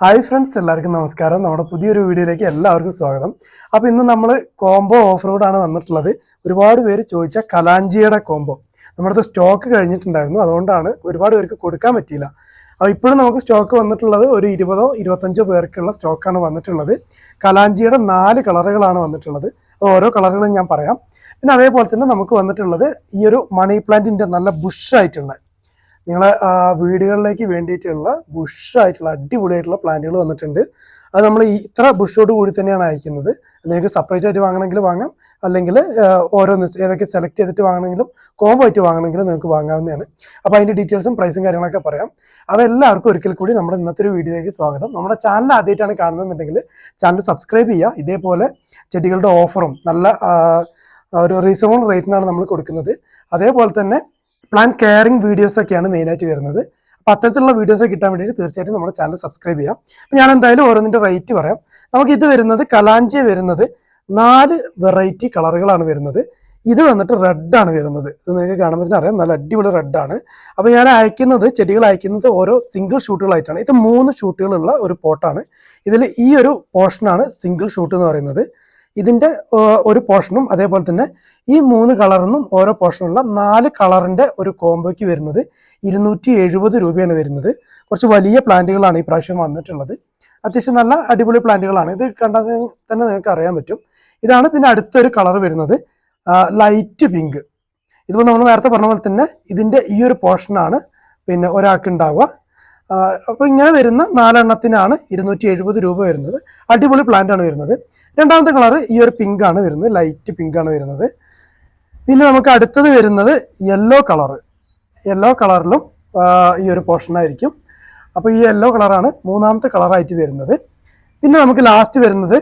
Hi friends എല്ലാവർക്കും നമസ്കാരം. നമ്മുടെ പുതിയൊരു വീഡിയോയിലേക്ക് എല്ലാവർക്കും സ്വാഗതം. അപ്പോൾ ഇന്ന് നമ്മൾ കോംബോ ഓഫ് റോഡാണ് വന്നിട്ടുള്ളത്. ഒരുപാട് പേര് ചോദിച്ച കലാഞ്ചിയുടെ കോംബോ നമ്മുടെ അടുത്ത് സ്റ്റോക്ക് കഴിഞ്ഞിട്ടുണ്ടായിരുന്നു. അതുകൊണ്ടാണ് ഒരുപാട് പേർക്ക് കൊടുക്കാൻ പറ്റിയില്ല. അപ്പോൾ ഇപ്പോഴും നമുക്ക് സ്റ്റോക്ക് വന്നിട്ടുള്ളത് ഒരു ഇരുപതോ ഇരുപത്തഞ്ചോ പേർക്കുള്ള സ്റ്റോക്കാണ് വന്നിട്ടുള്ളത്. കലാഞ്ചിയുടെ നാല് കളറുകളാണ് വന്നിട്ടുള്ളത്. അപ്പോൾ ഓരോ കളറുകളും ഞാൻ പറയാം. പിന്നെ അതേപോലെ തന്നെ നമുക്ക് വന്നിട്ടുള്ളത് ഈ ഒരു മണി പ്ലാന്റിന്റെ നല്ല ബുഷായിട്ടുള്ള നിങ്ങളെ വീടുകളിലേക്ക് വേണ്ടിയിട്ടുള്ള ബുഷായിട്ടുള്ള അടിപൊളിയായിട്ടുള്ള പ്ലാന്റുകൾ വന്നിട്ടുണ്ട്. അത് നമ്മൾ ഈ ഇത്ര ബുഷോട് കൂടി തന്നെയാണ് അയക്കുന്നത്. നിങ്ങൾക്ക് സെപ്പറേറ്റ് ആയിട്ട് വാങ്ങണമെങ്കിൽ വാങ്ങാം. അല്ലെങ്കിൽ ഓരോന്ന് ഏതൊക്കെ സെലക്ട് ചെയ്തിട്ട് വാങ്ങണമെങ്കിലും കോംബോ ആയിട്ട് വാങ്ങണമെങ്കിലും നിങ്ങൾക്ക് വാങ്ങാവുന്നതാണ്. അപ്പോൾ അതിന്റെ ഡീറ്റെയിൽസും പ്രൈസും കാര്യങ്ങളൊക്കെ പറയാം. അപ്പോൾ എല്ലാവർക്കും ഒരിക്കൽ കൂടി നമ്മുടെ ഇന്നത്തെ ഒരു വീഡിയോയിലേക്ക് സ്വാഗതം. നമ്മുടെ ചാനൽ ആദ്യമായിട്ടാണ് കാണുന്നതെന്നുണ്ടെങ്കിൽ ചാനൽ സബ്സ്ക്രൈബ് ചെയ്യുക. ഇതേപോലെ ചെടികളുടെ ഓഫറും നല്ല ഒരു റീസണബിൾ റേറ്റിനാണ് നമ്മൾ കൊടുക്കുന്നത്. അതേപോലെ തന്നെ പ്ലാൻ കെയറിംഗ് വീഡിയോസ് ഒക്കെയാണ് മെയിനായിട്ട് വരുന്നത്. അപ്പോൾ അത്തരത്തിലുള്ള വീഡിയോസ് കിട്ടാൻ വേണ്ടിയിട്ട് തീർച്ചയായിട്ടും നമ്മുടെ ചാനൽ സബ്സ്ക്രൈബ് ചെയ്യാം. അപ്പോൾ ഞാൻ എന്തായാലും ഓരോന്നിന്റെ റേറ്റ് പറയാം. നമുക്ക് വരുന്നത് കലാഞ്ചി വരുന്നത് നാല് വെറൈറ്റി കളറുകളാണ് വരുന്നത്. ഇത് വന്നിട്ട് റെഡ് ആണ് വരുന്നത്. ഇത് നിങ്ങൾക്ക് കാണുമ്പോൾ തന്നെ അറിയാം നല്ല അടിപൊളി റെഡ് ആണ്. അപ്പോൾ ഞാൻ അയക്കുന്നത് ചെടികൾ അയക്കുന്നത് ഓരോ സിംഗിൾ ഷൂട്ടുകളായിട്ടാണ് ഇത് മൂന്ന് ഷൂട്ടുകളുള്ള ഒരു പോട്ടാണ് ഇതിൽ ഈ ഒരു പോർഷനാണ് സിംഗിൾ ഷൂട്ട് എന്ന് പറയുന്നത്. ഇതിന്റെ ഒരു പോർഷനും അതേപോലെ തന്നെ ഈ മൂന്ന് കളറിനും ഓരോ പോർഷനുള്ള നാല് കളറിന്റെ ഒരു കോംബോയ്ക്ക് വരുന്നത് ഇരുന്നൂറ്റി എഴുപത് രൂപയാണ് വരുന്നത്. കുറച്ച് വലിയ പ്ലാന്റുകളാണ് ഈ പ്രാവശ്യം വന്നിട്ടുള്ളത്. അത്യാവശ്യം നല്ല അടിപൊളി പ്ലാന്റുകളാണ്. ഇത് കണ്ടാൽ തന്നെ നിങ്ങൾക്ക് അറിയാൻ പറ്റും. ഇതാണ് പിന്നെ അടുത്തൊരു കളർ വരുന്നത് ലൈറ്റ് പിങ്ക്. ഇതിപ്പോൾ നമ്മൾ നേരത്തെ പറഞ്ഞ പോലെ തന്നെ ഇതിന്റെ ഈ ഒരു പോർഷനാണ് പിന്നെ ഒരാൾക്ക് ഉണ്ടാവുക. അപ്പോൾ ഇങ്ങനെ വരുന്ന നാലെണ്ണത്തിനാണ് ഇരുന്നൂറ്റി എഴുപത് രൂപ വരുന്നത്. അടിപൊളി പ്ലാന്റ് ആണ് വരുന്നത്. രണ്ടാമത്തെ കളർ ഈ ഒരു പിങ്ക് ആണ് വരുന്നത്. ലൈറ്റ് പിങ്ക് ആണ് വരുന്നത്. പിന്നെ നമുക്ക് അടുത്തത് വരുന്നത് യെല്ലോ കളർ യെല്ലോ കളറിലും ഈ ഒരു പോർഷനായിരിക്കും അപ്പോൾ ഈ യെല്ലോ കളറാണ് മൂന്നാമത്തെ കളറായിട്ട് വരുന്നത്. പിന്നെ നമുക്ക് ലാസ്റ്റ് വരുന്നത്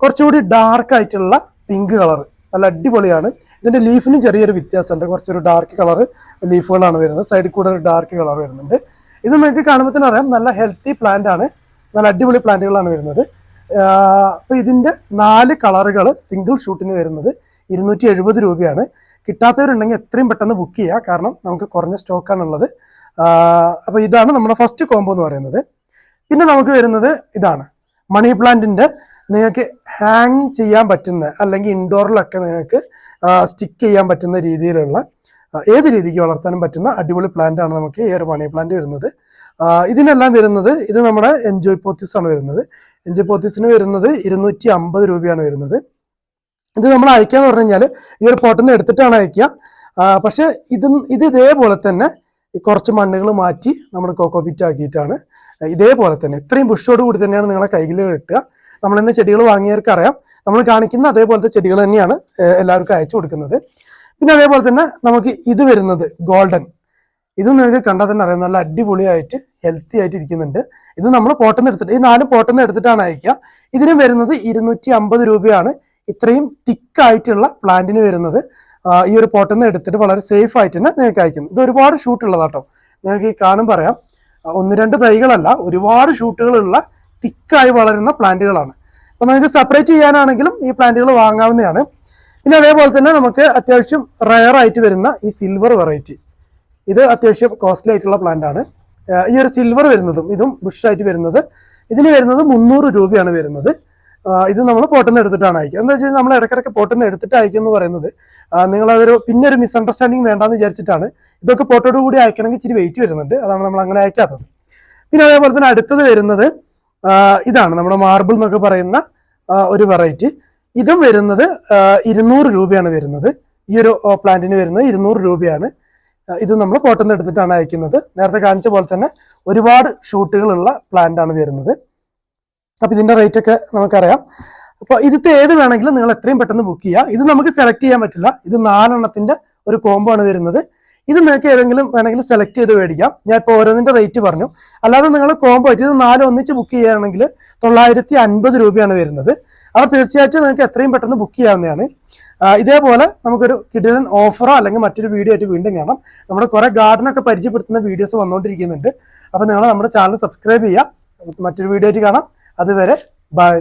കുറച്ചുകൂടി ഡാർക്ക് ആയിട്ടുള്ള പിങ്ക് കളർ നല്ല അടിപൊളിയാണ്. ഇതിന്റെ ലീഫിനും ചെറിയൊരു വ്യത്യാസമുണ്ട്. കുറച്ചൊരു ഡാർക്ക് കളർ ലീഫുകളാണ് വരുന്നത്. സൈഡിൽ കൂടെ ഒരു ഡാർക്ക് കളർ വരുന്നുണ്ട്. ഇത് നിങ്ങൾക്ക് കാണുമ്പോൾ തന്നെ അറിയാം നല്ല ഹെൽത്തി പ്ലാന്റ് ആണ്. നല്ല അടിപൊളി പ്ലാന്റുകളാണ് വരുന്നത്. അപ്പോൾ ഇതിന്റെ നാല് കളറുകൾ സിംഗിൾ ഷൂട്ടിന് വരുന്നത് ഇരുന്നൂറ്റി എഴുപത് രൂപയാണ്. കിട്ടാത്തവരുണ്ടെങ്കിൽ എത്രയും പെട്ടെന്ന് ബുക്ക് ചെയ്യുക കാരണം നമുക്ക് കുറഞ്ഞ സ്റ്റോക്കാണുള്ളത് അപ്പോൾ ഇതാണ് നമ്മുടെ ഫസ്റ്റ് കോംബോ എന്ന് പറയുന്നത്. പിന്നെ നമുക്ക് വരുന്നത് ഇതാണ്. മണി പ്ലാന്റിന്റെ നിങ്ങൾക്ക് ഹാങ് ചെയ്യാൻ പറ്റുന്ന അല്ലെങ്കിൽ ഇൻഡോറിലൊക്കെ നിങ്ങൾക്ക് സ്റ്റിക്ക് ചെയ്യാൻ പറ്റുന്ന രീതിയിലുള്ള ഏത് രീതിക്ക് വളർത്താനും പറ്റുന്ന അടിപൊളി പ്ലാന്റ് ആണ് നമുക്ക് ഈ മണി പ്ലാന്റ് വരുന്നത്. ഇതിനെല്ലാം വരുന്നത് ഇത് നമ്മുടെ എൻജോയ്പോത്തിസ് ആണ് വരുന്നത്. എൻജോയ്പോത്തിസിന് വരുന്നത് ഇരുന്നൂറ്റി അമ്പത് രൂപയാണ് വരുന്നത്. ഇത് നമ്മൾ അയക്കാന്ന് പറഞ്ഞു കഴിഞ്ഞാൽ ഈ ഒരു പോട്ടിൽ എടുത്തിട്ടാണ് അയക്കുക. പക്ഷെ ഇത് ഇത് ഇതേപോലെ തന്നെ കുറച്ച് മണ്ണുകൾ മാറ്റി നമ്മൾ കോക്കോ പിറ്റ് ആക്കിയിട്ടാണ്. ഇതേപോലെ തന്നെ ഇത്രയും ബുഷോട് കൂടി തന്നെയാണ് നിങ്ങളെ കയ്യിൽ കിട്ടുക. നമ്മളിന്ന് ചെടികൾ വാങ്ങിയവർക്ക് അറിയാം നമ്മൾ കാണിക്കുന്ന അതേപോലത്തെ ചെടികൾ തന്നെയാണ് എല്ലാവർക്കും അയച്ചു കൊടുക്കുന്നത്. പിന്നെ അതേപോലെ തന്നെ നമുക്ക് ഇത് വരുന്നത് ഗോൾഡൻ. ഇത് നിങ്ങൾക്ക് കണ്ടാൽ തന്നെ അറിയാം. നല്ല അടിപൊളിയായിട്ട് ഹെൽത്തി ആയിട്ട് ഇരിക്കുന്നുണ്ട്. ഇത് നമ്മൾ പോട്ടെന്ന് എടുത്തിട്ട് ഈ നാല് പോട്ടെന്ന് എടുത്തിട്ടാണ് അയക്കുക. ഇതിന് വരുന്നത് ഇരുന്നൂറ്റി അമ്പത് രൂപയാണ്. ഇത്രയും തിക്കായിട്ടുള്ള പ്ലാന്റിന് വരുന്നത്. ഈ ഒരു പോട്ടെന്ന് എടുത്തിട്ട് വളരെ സേഫ് ആയിട്ട് തന്നെ നിങ്ങൾക്ക് അയക്കുന്നു. ഇത് ഒരുപാട് ഷൂട്ട് ഉള്ളതാട്ടോ. നിങ്ങൾക്ക് ഈ കാണും പറയാം. ഒന്ന് രണ്ട് തൈകളല്ല ഒരുപാട് ഷൂട്ടുകളുള്ള തിക്കായി വളരുന്ന പ്ലാന്റുകളാണ് അപ്പോൾ നിങ്ങൾക്ക് സെപ്പറേറ്റ് ചെയ്യാനാണെങ്കിലും ഈ പ്ലാന്റുകൾ വാങ്ങാവുന്നതാണ്. പിന്നെ അതേപോലെ തന്നെ നമുക്ക് അത്യാവശ്യം റയർ ആയിട്ട് വരുന്ന ഈ സിൽവർ വെറൈറ്റി ഇത് അത്യാവശ്യം കോസ്റ്റ്ലി ആയിട്ടുള്ള പ്ലാന്റ് ആണ്. ഈ ഒരു സിൽവർ വരുന്നതും ഇതും ബുഷ് ആയിട്ട് വരുന്നത് ഇതിന് വരുന്നത് മുന്നൂറ് രൂപയാണ് വരുന്നത്. ഇത് നമ്മൾ പോട്ടെന്ന് എടുത്തിട്ടാണ് അയക്കുക. എന്താ വെച്ചാൽ നമ്മൾ ഇടയ്ക്കിടയ്ക്ക് പോട്ടെന്ന് എടുത്തിട്ട് അയക്കുക എന്ന് പറയുന്നത് നിങ്ങൾ അതൊരു പിന്നെ ഒരു മിസ്അണ്ടർസ്റ്റാൻഡിങ് വേണ്ടാന്ന് വിചാരിച്ചിട്ടാണ്. ഇതൊക്കെ പോട്ടോട് കൂടി അയക്കണമെങ്കിൽ ഇച്ചിരി വെയിറ്റ് വരുന്നുണ്ട്. അതാണ് നമ്മൾ അങ്ങനെ അയക്കാത്തത്. പിന്നെ അതേപോലെ തന്നെ അടുത്തത് വരുന്നത് ഇതാണ് നമ്മുടെ മാർബിൾ എന്നൊക്കെ പറയുന്ന ഒരു വെറൈറ്റി ഇതും വരുന്നത് ഇരുന്നൂറ് രൂപയാണ് വരുന്നത്. ഈ ഒരു പ്ലാന്റിന് വരുന്നത് ഇരുന്നൂറ് രൂപയാണ്. ഇത് നമ്മൾ പോട്ടെന്ന് എടുത്തിട്ടാണ് അയക്കുന്നത്. നേരത്തെ കാണിച്ച പോലെ തന്നെ ഒരുപാട് ഷൂട്ടുകളുള്ള ആണ് വരുന്നത്. അപ്പോൾ ഇതിന്റെ റേറ്റ് ഒക്കെ നമുക്കറിയാം. അപ്പോൾ ഇതിത്തെ ഏത് വേണമെങ്കിലും നിങ്ങൾ എത്രയും പെട്ടെന്ന് ബുക്ക് ചെയ്യുക ഇത് നമുക്ക് സെലക്ട് ചെയ്യാൻ പറ്റില്ല. ഇത് നാലെണ്ണത്തിന്റെ ഒരു കോംബോ ആണ് വരുന്നത്. ഇത് നിങ്ങൾക്ക് ഏതെങ്കിലും വേണമെങ്കിൽ സെലക്ട് ചെയ്ത് മേടിക്കാം. ഞാൻ ഇപ്പോൾ ഓരോന്നിന്റെ റേറ്റ് പറഞ്ഞു. അല്ലാതെ നിങ്ങൾ കോംബോ ഇത് നാല് ഒന്നിച്ച് ബുക്ക് ചെയ്യുകയാണെങ്കിൽ തൊള്ളായിരത്തി അൻപത് രൂപയാണ് വരുന്നത്. അവർ തീർച്ചയായിട്ടും നിങ്ങൾക്ക് എത്രയും പെട്ടെന്ന് ബുക്ക് ചെയ്യാവുന്നതാണ്. ഇതേപോലെ നമുക്കൊരു കിടിലൻ ഓഫറോ അല്ലെങ്കിൽ മറ്റൊരു വീഡിയോ ആയിട്ട് വീണ്ടും കാണാം. നമ്മുടെ കുറെ ഗാർഡനൊക്കെ പരിചയപ്പെടുത്തുന്ന വീഡിയോസ് വന്നുകൊണ്ടിരിക്കുന്നുണ്ട്. അപ്പോൾ നിങ്ങൾ നമ്മുടെ ചാനൽ സബ്സ്ക്രൈബ് ചെയ്യുക. മറ്റൊരു വീഡിയോ ആയിട്ട് കാണാം. അതുവരെ ബൈ